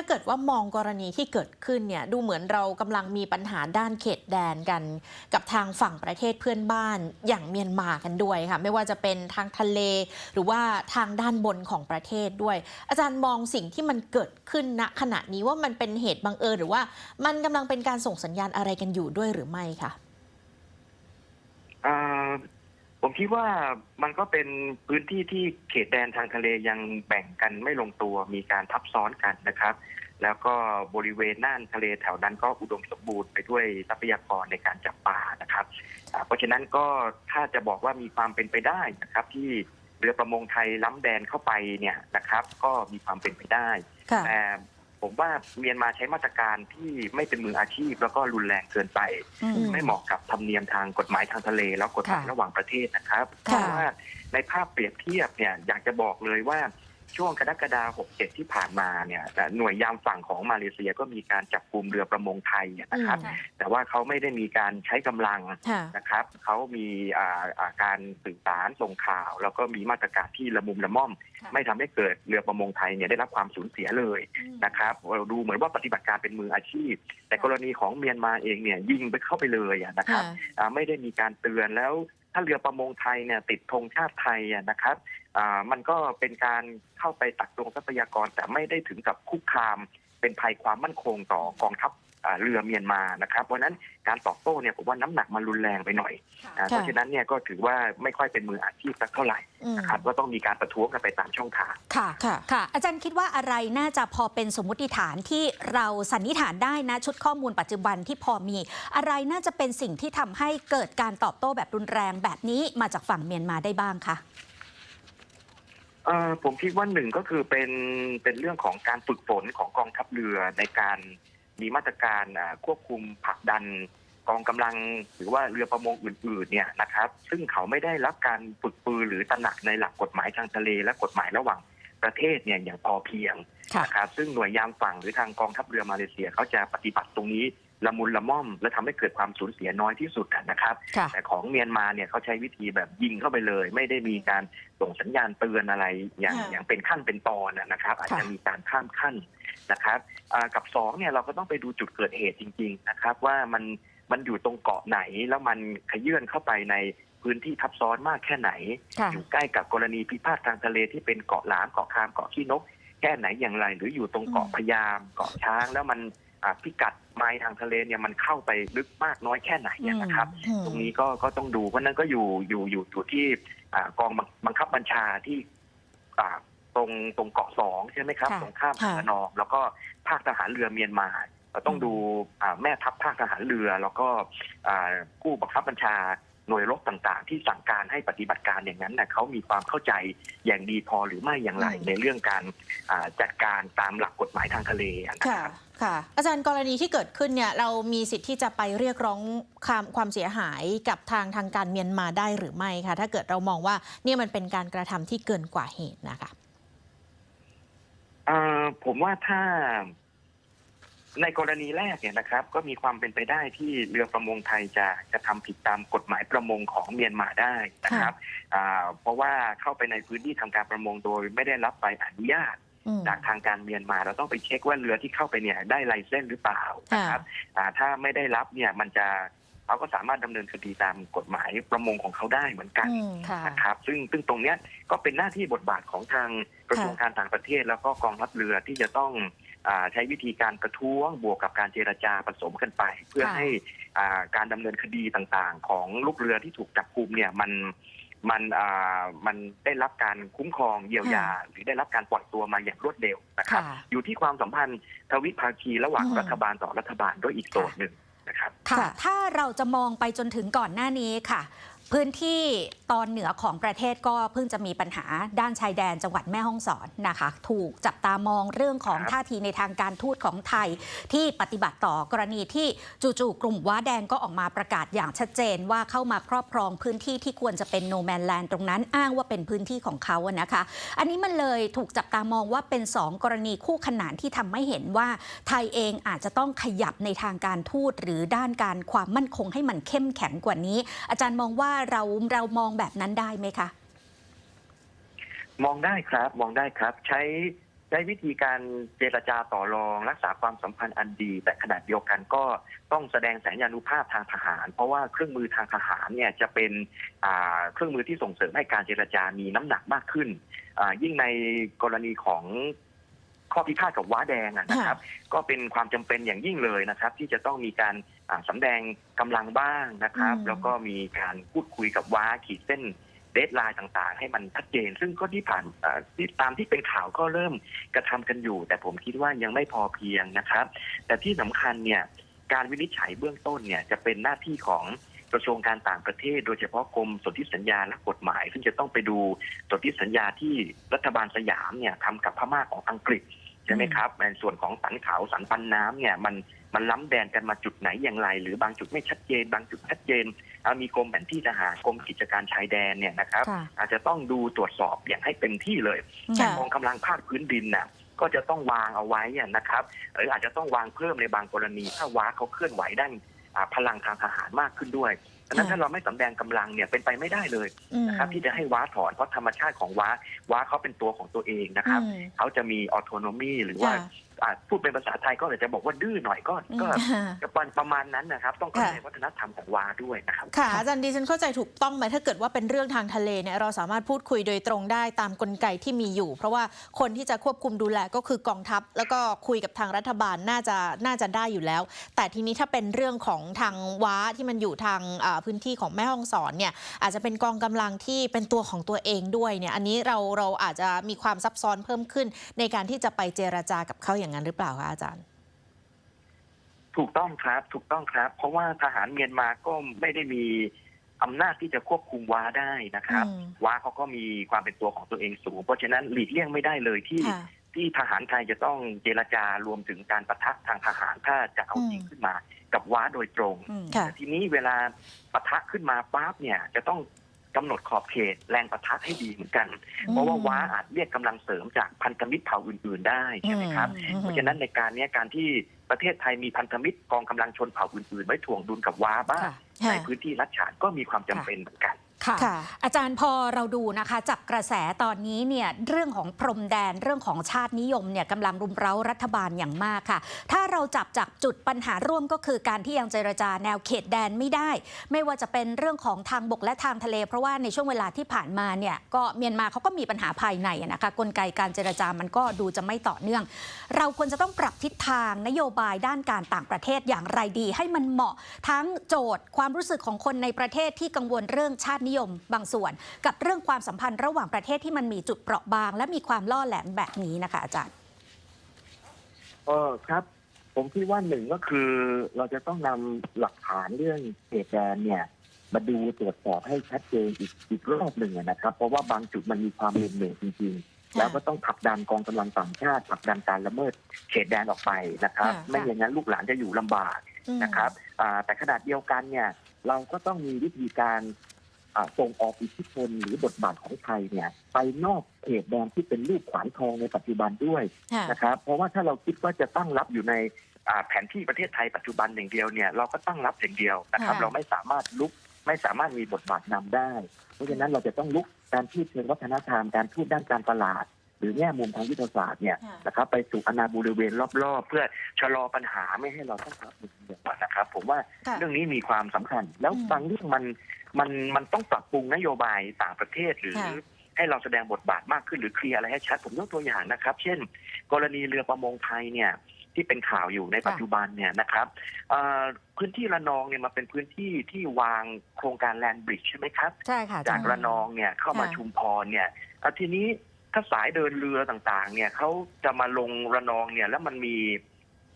ถ้าเกิดว่ามองกรณีที่เกิดขึ้นเนี่ยดูเหมือนเรากำลังมีปัญหาด้านเขตแดนกัน กับทางฝั่งประเทศเพื่อนบ้านอย่างเมียนมากันด้วยค่ะ ไม่ว่าจะเป็นทางทะเล หรือว่าทางด้านบนของประเทศด้วย อาจารย์มองสิ่งที่มันเกิดขึ้นณขณะนี้ว่ามันเป็นเหตุบังเอิญหรือว่ามันกำลังเป็นการส่งสัญญาณอะไรกันอยู่ด้วยหรือไม่คะ อ่าผม คิดว่ามันก็เป็นพื้นที่ที่เขตแดนทางทะเลยังแบ่งกันไม่ลงตัวมีการทับซ้อนกันนะครับ แล้วก็บริเวณน่านทะเลแถวนั้นก็อุดมสมบูรณ์ไปด้วยทรัพยากรในการจับปลานะครับอ่าเพราะฉะนั้นก็ถ้าจะบอกว่ามีความเป็นไปได้นะครับ ที่เรือประมงไทยล้ำแดนเข้าไปเนี่ยนะครับ ก็มีความเป็นไปได้ค่ะแต่ ผมว่าเมียนมาใช้มาตรการที่ไม่เป็นมืออาชีพ แล้วก็รุนแรงเกินไป อืม ไม่เหมาะกับธรรมเนียมทางกฎหมายทางทะเล แล้วกฎหมายค่ะระหว่างประเทศนะครับเพค่ะ ราะว่าในภาพเปรียบเทียบเนี่ยอยากจะบอกเลยว่า ช่วงกรกฎาคม67 ที่ผ่านมาเนี่ยหน่วยยามฝั่งของมาเลเซียก็มีการจับกลุ่มเรือประมงไทยนะครับอืมแต่ว่าเขาไม่ได้มีการใช้กำลังค่ะนะครับเขามีอ่าอ่าการสื่อสารส่งข่าว แล้วก็มีมาตรการที่ละมุมละม่อมค่ะไม่ทำให้เกิดเรือประมงไทยเนี่ยได้รับความสูญเสียเลยนะครับเราดูเหมือนว่าปฏิบัติการเป็นมืออาชีพ แต่กรณีของเมียนมาเองเนี่ยยิงไปเข้าไปเลยอะนะครับค่ะอ่าไม่ได้มีการเตือนแล้วถ้าเรือประมงไทยเนี่ยติดธงชาติไทยนะครับมันก็เป็นการเข้าไปตักตวงทรัพยากรแต่ไม่ได้ถึงกับคุกคามเป็นภัยความมั่นคงต่อกองทัพ เรือเมียนมานะครับเพราะฉะนั้นการตอบโต้เนี่ยผมว่าน้ำหนักมันรุนแรงไปหน่อยอ่าเพราะฉะนั้นเนี่ยก็ถือว่าไม่ค่อยเป็นมืออาชีพสักเท่าไหร่อืมนะครับก็ต้องมีการประท้วงกันไปตามช่องทางค่ะค่ะค่ะ อาจารย์คิดว่าอะไรน่าจะพอเป็นสมมติฐานที่เราสันนิษฐานได้นะชุดข้อมูลปัจจุบันที่พอมี อะไรน่าจะเป็นสิ่งที่ทำให้เกิดการตอบโต้แบบรุนแรงแบบนี้มาจากฝั่งเมียนมาได้บ้างคะเอ่อผมคิดว่าหนึ่งก็คือเป็นเป็นเรื่องของการฝึกฝนของกองทัพเรือในการ มีมาตรการอ่าควบคุมผลักดันกองกำลังหรือว่าเรือประมงอื่นๆเนี่ยนะครับ ซึ่งเขาไม่ได้รับการฝึกปืนหรือตระหนักในหลักกฎหมายทางทะเล และกฎหมายระหว่างประเทศเนี่ยอย่างพอเพียงค่ะนะครับซึ่งหน่วยยามฝั่งหรือทางกองทัพเรือมาเลเซียเขาจะปฏิบัติตรงนี้ละมุนละม่อม และทำให้เกิดความสูญเสียน้อยที่สุดนะครับค่ะแต่ของเมียนมาเนี่ยเขาใช้วิธีแบบยิงเข้าไปเลย ไม่ได้มีการส่งสัญญาณเตือนอะไรอย่างค่ะอย่างเป็นขั้นเป็นตอนนะนะครับ อาจจะค่ะมีการข้ามขั้น นะครับอ่ากับสองเนี่ยเราก็ต้องไปดูจุดเกิดเหตุจริง ๆนะครับ ว่ามันมันอยู่ตรงเกาะไหนแล้วมันขยื่นเข้าไปในพื้นที่ทับซ้อนมากแค่ไหนค่ะอยู่ใกล้กับกรณีพิพาททางทะเลที่เป็นเกาะหลามเกาะคามเกาะขี้นก แค่ไหนอย่างไร หรืออยู่ตรงเกาะอืมพะยามเกาะช้าง แล้วมันอ่าพิกัดไม้ทางทะเลเนี่ยมันเข้าไปลึกมากน้อยแค่ไหนอะนะครับอืมตรงนี้ก็ก็ต้องดูเพราะนั้นก็อยู่อยู่อยู่อยู่ที่อ่ากองบังบังคับบัญชาที่อ่า ตรงตรงเกาะสองใช่ไหมครับค่ะตรงข้ามค่ะระนองแล้วก็ภาคทหารเรือเมียนมาเราต้องดูอ่าแม่ทัพภาคทหารเรือ แล้วก็อ่าผู้บังคับบัญชาหน่วยรบต่างๆ ที่สั่งการให้ปฏิบัติการอย่างนั้นนะเขามีความเข้าใจอย่างดีพอหรือไม่อย่างไร อืม ในเรื่องการอ่าจัดการตามหลักกฎหมายทางทะเลนะคค่ะรับ ค่ะ อาจารย์กรณีที่เกิดขึ้นเนี่ยเรามีสิทธิ์ที่จะไปเรียกร้องความความเสียหายกับทางทางการเมียนมาได้หรือไม่คะถ้าเกิดเรามองว่าเนี่ยมันเป็นการกระทำที่เกินกว่าเหตุนะคะ เอ่อผมว่าถ้า ในกรณีแรกเนี่ยนะครับ ก็มีความเป็นไปได้ที่เรือประมงไทยจะจะทำผิดตามกฎหมายประมงของเมียนมาได้นะครับอ่าเพราะว่าเข้าไปในพื้นที่ทำการประมงโดยไม่ได้รับใบอนุญาต อืม จากทางการเมียนมาเราต้องไปเช็คว่าเรือที่เข้าไปเนี่ยได้ไลเซนส์หรือเปล่านะครับอ่าถ้าไม่ได้รับเนี่ยมันจะ เขาก็สามารถดำเนินคดีตามกฎหมายประมงของเขาได้เหมือนกันอืมค่ะนะครับซึ่งซึ่งตรงเนี้ยก็เป็นหน้าที่บทบาทของทางกระทรวงการต่างประเทศ แล้วก็กองทัพเรือที่จะต้องอาใช้วิธีการประท้วงบวกกับการเจรจาผสมกันไป เพื่อค่ะให้อ่าการดำเนินคดีต่างๆ ของลูกเรือที่ถูกจับกุมเนี่ยมันมันอ่ามันได้รับการคุ้มครองเยียวยา หรือได้รับการปล่อยตัวมาอย่างรวดเร็วนะครับค่ะอยู่ที่ความสัมพันธ์ทวิภาคีระหว่างอืมรัฐบาลต่อรัฐบาลด้วยอีกโซนหนึ่ง นะครับค่ะค่ะ ถ้าเราจะมองไปจนถึงก่อนหน้านี้ค่ะ พื้นที่ตอนเหนือของประเทศก็เพิ่งจะมีปัญหาด้านชายแดนจังหวัดแม่ฮ่องสอนนะคะ ถูกจับตามองเรื่องของครับท่าทีในทางการทูตของไทย ที่ปฏิบัติต่อกรณีที่จู่ๆกลุ่มว้าแดงก็ออกมาประกาศอย่างชัดเจนว่าเข้ามาครอบครองพื้นที่ที่ควรจะเป็นโนแมนแลนด์ตรงนั้นอ้างว่าเป็นพื้นที่ของเขาอะนะคะ อันนี้มันเลยถูกจับตามองว่าเป็น 2 กรณีคู่ขนานที่ทำให้เห็นว่าไทยเองอาจจะต้องขยับในทางการทูตหรือด้านการความมั่นคงให้มันเข้มแข็งกว่านี้ อาจารย์มองว่าเราเรามองแบบนั้นได้ไหมคะมองได้ครับมองได้ครับ ใช้ใช้วิธีการเจรจาต่อรอง รักษาความสัมพันธ์อันดี แต่ขณะเดียวกันก็ต้องแสดงสัญญานุภาพทางทหาร เพราะว่าเครื่องมือทางทหารเนี่ยจะเป็นอ่าเครื่องมือที่ส่งเสริมให้การเจรจามีน้ำหนักมากขึ้นอ่ายิ่งในกรณีของข้อพิพาทกับว้าแดงอะนะครับ ก็เป็นความจำเป็นอย่างยิ่งเลยนะครับ ที่จะต้องมีการ อ่าสำแดงกำลังบ้างนะครับอืมแล้วก็มีการพูดคุยกับว้าขีดเส้นเดทไลน์ต่างๆ ให้มันชัดเจน ซึ่งก็ที่ผ่านอ่าที่ตามที่เป็นข่าวก็เริ่มกระทำกันอยู่ แต่ผมคิดว่ายังไม่พอเพียงนะครับ แต่ที่สำคัญเนี่ยการวินิจฉัยเบื้องต้นเนี่ยจะเป็นหน้าที่ของกระทรวงการต่างประเทศ โดยเฉพาะกรมสนธิสัญญาและกฎหมาย ซึ่งจะต้องไปดูสนธิสัญญาที่รัฐบาลสยามเนี่ยทำกับพม่าของอังกฤษ ใช่ไหมครับในส่วนของสันเขาสันปันน้ำเนี่ยมันมันล้ำแดนกันมาจุดไหนอย่างไร หรือบางจุดไม่ชัดเจน บางจุดชัดเจนอ่ามีกรมแผนที่ทหารกรมกิจการชายแดนเนี่ยนะครับค่ะอาจจะต้องดูตรวจสอบอย่างให้เต็มที่เลยแต่ค่ะกองกำลังภาคพื้นดินน่ะก็จะต้องวางเอาไว้อะนะครับหรืออาจจะต้องวางเพิ่มในบางกรณี ถ้าว้าเขาเคลื่อนไหวด้านอ่าพลังทางทหารมากขึ้นด้วย ดังนั้นค่ะถ้าเราไม่สำแดงกำลังเนี่ยเป็นไปไม่ได้เลยอืมนะครับที่จะให้ว้าถอนเพราะธรรมชาติของว้าว้าเขาเป็นตัวของตัวเองนะครับอืมเขาจะมีออโตโนมีหรือว่าค่ะ อ่าพูดเป็นภาษาไทยก็อาจจะบอกว่าดื้อหน่อยก็ก็อืมก็ประมาณนั้นนะครับ ต้องเข้าใจค่ะวัฒนธรรมของวาด้วยนะครับค่ะอาจารย์ดิฉันเข้าใจถูกต้องไหมถ้าเกิดว่าเป็นเรื่องทางทะเลเนี่ยเราสามารถพูดคุยโดยตรงได้ตามกลไกที่มีอยู่ เพราะว่าคนที่จะควบคุมดูแลก็คือกองทัพ แล้วก็คุยกับทางรัฐบาลน่าจะน่าจะได้อยู่แล้ว แต่ทีนี้ถ้าเป็นเรื่องของทางว้าที่มันอยู่ทางอ่าพื้นที่ของแม่ฮ่องสอนเนี่ยอาจจะเป็นกองกำลังที่เป็นตัวของตัวเองด้วยเนี่ยอันนี้เราเราอาจจะมีความซับซ้อนเพิ่มขึ้นในการที่จะไปเจรจากับเขาอย่างนั้นหรือเปล่าคะอาจารย์ ถูกต้องครับ ถูกต้องครับ เพราะว่าทหารเมียนมาก็ไม่ได้มีอำนาจที่จะควบคุมว้าได้นะครับอืมว้าเขาก็มีความเป็นตัวของตัวเองสูง เพราะฉะนั้นหลีกเลี่ยงไม่ได้เลยที่ค่ะที่ทหารไทยจะต้องเจรจารวมถึงการประทะทางทหารถ้าจะเอาจริงอืมขึ้นมา กับว้าโดยตรงอืมค่ะแต่ทีนี้เวลาปะทะขึ้นมาปั๊บเนี่ยจะต้อง กำหนดขอบเขตแรงปะทะให้ดีเหมือนกัน เพราะว่าว้าอาจเรียกกำลังเสริมจากพันธมิตรเผ่าอื่น ๆ ได้ใช่ไหมครับอืมเพราะฉะนั้นในการเนี้ยการที่ประเทศไทยมีพันธมิตรกองกำลังชนเผ่าอื่น ๆ ไว้ถ่วงดุลกับว้าบ้างค่ะในพื้นที่รัฐฉานก็มีความจำเป็นเหมือนกัน ค่ะค่ะ อาจารย์พอเราดูนะคะจับกระแสตอนนี้เนี่ยเรื่องของพรมแดนเรื่องของชาตินิยมเนี่ยกำลังรุมเร้ารัฐบาลอย่างมากค่ะ ถ้าเราจับจากจุดปัญหาร่วมก็คือการที่ยังเจรจาแนวเขตแดนไม่ได้ ไม่ว่าจะเป็นเรื่องของทางบกและทางทะเล เพราะว่าในช่วงเวลาที่ผ่านมาเนี่ยก็เมียนมาเขาก็มีปัญหาภายในอะนะคะกลไกการเจรจามันก็ดูจะไม่ต่อเนื่อง เราควรจะต้องปรับทิศทางนโยบายด้านการต่างประเทศอย่างไรดี ให้มันเหมาะทั้งโจทย์ความรู้สึกของคนในประเทศที่กังวลเรื่องชาตินิยมบางส่วน กับเรื่องความสัมพันธ์ระหว่างประเทศที่มันมีจุดเปราะบาง และมีความล่อแหลมแบบนี้นะคะอาจารย์เออครับ ผมคิดว่าหนึ่งก็คือเราจะต้องนำหลักฐานเรื่องเขตแดนเนี่ยมาดูตรวจสอบให้ชัดเจนอีกอีกรอบหนึ่งอะนะครับ เพราะว่าบางจุดมันมีความเหลื่อมเหลื่อจริงๆ แล้วก็ต้องผลักดันกองกำลังต่างชาติผลักดันการละเมิดเขตแดนออกไปนะครับค่ะไม่อย่างนั้นลูกหลานจะอยู่ลำบากอืมนะครับอ่าแต่ขนาดเดียวกันเนี่ยเราก็ต้องมีวิธีการ อ่าส่งออกอิทธิพลหรือบทบาทของไทยเนี่ยไปนอกเขตแดนที่เป็นรูปขวานทองในปัจจุบันด้วยค่ะนะครับเพราะว่าถ้าเราคิดว่าจะตั้งรับอยู่ในอ่าแผนที่ประเทศไทยปัจจุบันอย่างเดียวเนี่ยเราก็ตั้งรับอย่างเดียวนะครับค่ะเราไม่สามารถลุกไม่สามารถมีบทบาทนำได้ เพราะฉะนั้นเราจะต้องลุกการทูตเชิงวัฒนธรรมการทูตด้านการตลาด หรือแง่มุมทางยุทธศาสตร์เนี่ยค่ะนะครับไปสู่อนาบริเวณรอบๆ เพื่อชะลอปัญหาไม่ให้เราต้องรับมือนะครับ ผมว่าค่ะเรื่องนี้มีความสำคัญ แล้วอืมบางเรื่องมันมันมันต้องปรับปรุงนโยบายต่างประเทศหรือค่ะให้เราแสดงบทบาทมากขึ้นหรือเคลียร์อะไรให้ชัด ผมยกตัวอย่างนะครับ เช่น กรณีเรือประมงไทยเนี่ยที่เป็นข่าวอยู่ในปัจจุบันเนี่ยนะครับเอ่อพื้นที่ระนองเนี่ยมาเป็นพื้นที่ที่วางโครงการแลนบริดจ์ใช่ไหมครับใช่ค่ะอาจาจากรย์ระนองเนี่ยเข้ามาค่ะชุมพรเนี่ยเอาทีนี้ ถ้าสายเดินเรือต่างๆ เนี่ยเขาจะมาลงระนองเนี่ย แล้วมันมี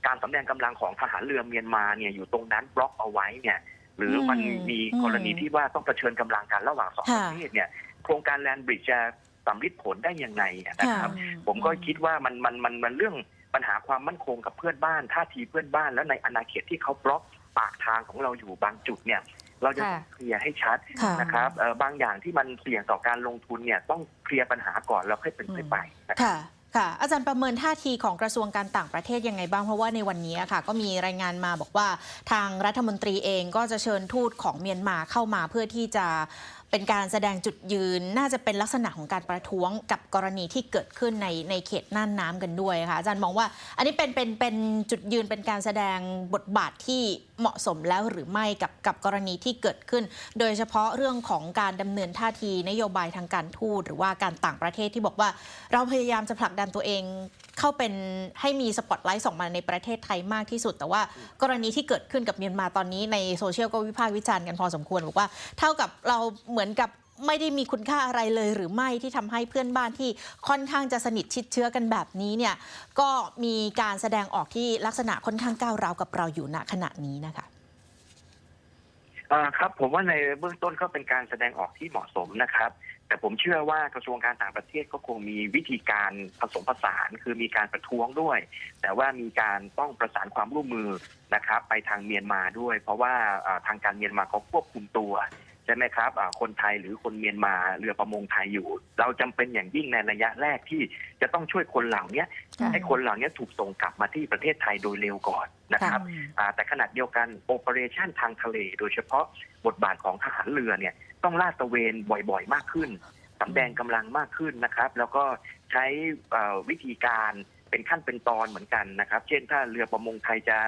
การสำแดงกำลังของทหารเรือเมียนมาเนี่ยอยู่ตรงนั้นบล็อกเอาไว้เนี่ย หรือมันอืมมีอืมกรณีที่ว่าต้องเผชิญกำลังกันระหว่างสองค่ะประเทศเนี่ย โครงการแลนบริดจ์จะสำลิดผลได้ยังไงอะนะครับค่ะผมก็คิดว่ามันมันมันมันเรื่องปัญหาความมั่นคงกับเพื่อนบ้านท่าทีเพื่อนบ้านแล้วในอาณาเขตที่เขาบล็อกปากทางของเราอยู่บางจุดเนี่ย เราจะต้องเคลียร์ให้ชัดค่ะนะครับเอ่อบางอย่างที่มันเสี่ยงต่อการลงทุนเนี่ยต้องเคลียร์ปัญหาก่อนแล้วค่อยเป็นค่อยไปนะครับค่ะค่ะ อาจารย์ประเมินท่าทีของกระทรวงการต่างประเทศยังไงบ้าง เพราะว่าในวันนี้ค่ะ ก็มีรายงานมาบอกว่าทางรัฐมนตรีเองก็จะเชิญทูตของเมียนมาเข้ามาเพื่อที่จะ เป็นการแสดงจุดยืนน่าจะเป็นลักษณะของการประท้วงกับกรณีที่เกิดขึ้นในในเขตน่านน้ำกันด้วยค่ะอาจารย์มองว่า อันนี้เป็นเป็นเป็นจุดยืนเป็นการแสดงบทบาทที่เหมาะสมแล้วหรือไม่กับกับกรณีที่เกิดขึ้น โดยเฉพาะเรื่องของการดำเนินท่าทีนโยบายทางการทูตหรือว่าการต่างประเทศที่บอกว่า เราพยายามจะผลักดันตัวเองเข้าเป็นให้มีสปอตไลท์ส่งมาในประเทศไทยมากที่สุด แต่ว่ากรณีที่เกิดขึ้นกับเมียนมาตอนนี้ในโซเชียลก็วิพากษ์วิจารณ์กันพอสมควรบอกว่าเท่ากับเราเหมือนือนกับไม่ได้มีคุณค่าอะไรเลยหรือไม่ที่ทำให้เพื่อนบ้านที่ค่อนข้างจะสนิทชิดเชื้อกันแบบนี้เนี่ยก็มีการแสดงออกที่ลักษณะค่อนข้างก้าวร้าวกับเราอยู่ณขณะนี้นะคะครับผมว่าในเบื้องต้นก็เป็นการแสดงออกที่เหมาะสมนะครับ แต่ผมเชื่อว่ากระทรวงการต่างประเทศก็คงมีวิธีการผสมผสาน คือมีการประท้วงด้วย แต่ว่ามีการต้องประสานความร่วมมือนะครับ ไปทางเมียนมาด้วย เพราะว่าอ่าทางการเมียนมาเขาควบคุมตัว ใช่ไหมครับอ่าคนไทยหรือคนเมียนมาเรือประมงไทยอยู่ เราจำเป็นอย่างยิ่งในระยะแรกที่จะต้องช่วยคนเหล่านี้ค่ะให้คนเหล่านี้ถูกส่งกลับมาที่ประเทศไทยโดยเร็วก่อนนะครับอ่าแต่ขนาดเดียวกันโอเปอเรชันทางทะเล โดยเฉพาะบทบาทของทหารเรือเนี่ยต้องลาดตระเวนบ่อยๆ มากขึ้นสำแดงกำลังมากขึ้นนะครับ แล้วก็ใช้เอ่อวิธีการ เป็นขั้นเป็นตอนเหมือนกันนะครับ เช่นถ้าเรือประมงไทยจะ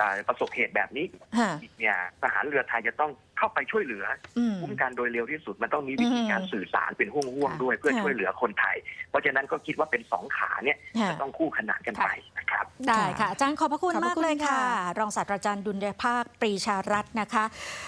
อ่าประสบเหตุแบบนี้ค่ะเนี่ยทหารเรือไทยจะต้องเข้าไปช่วยเหลืออืมคุ้มกันโดยเร็วที่สุดมันต้องมีวิธีการอืมสื่อสารเป็นห่วงค่ะๆด้วย เพื่อค่ะช่วยเหลือคนไทย เพราะฉะนั้นก็คิดว่าเป็นสองขาเนี่ยค่ะจะต้องคู่ขนานกันไปนะครับ ได้ค่ะอาจารย์ขอบพระคุณขอบพระมากคุณเลยค่ะค่ะ รองศาสตราจารย์ดุลยภาคปรีชารัตน์นะคะ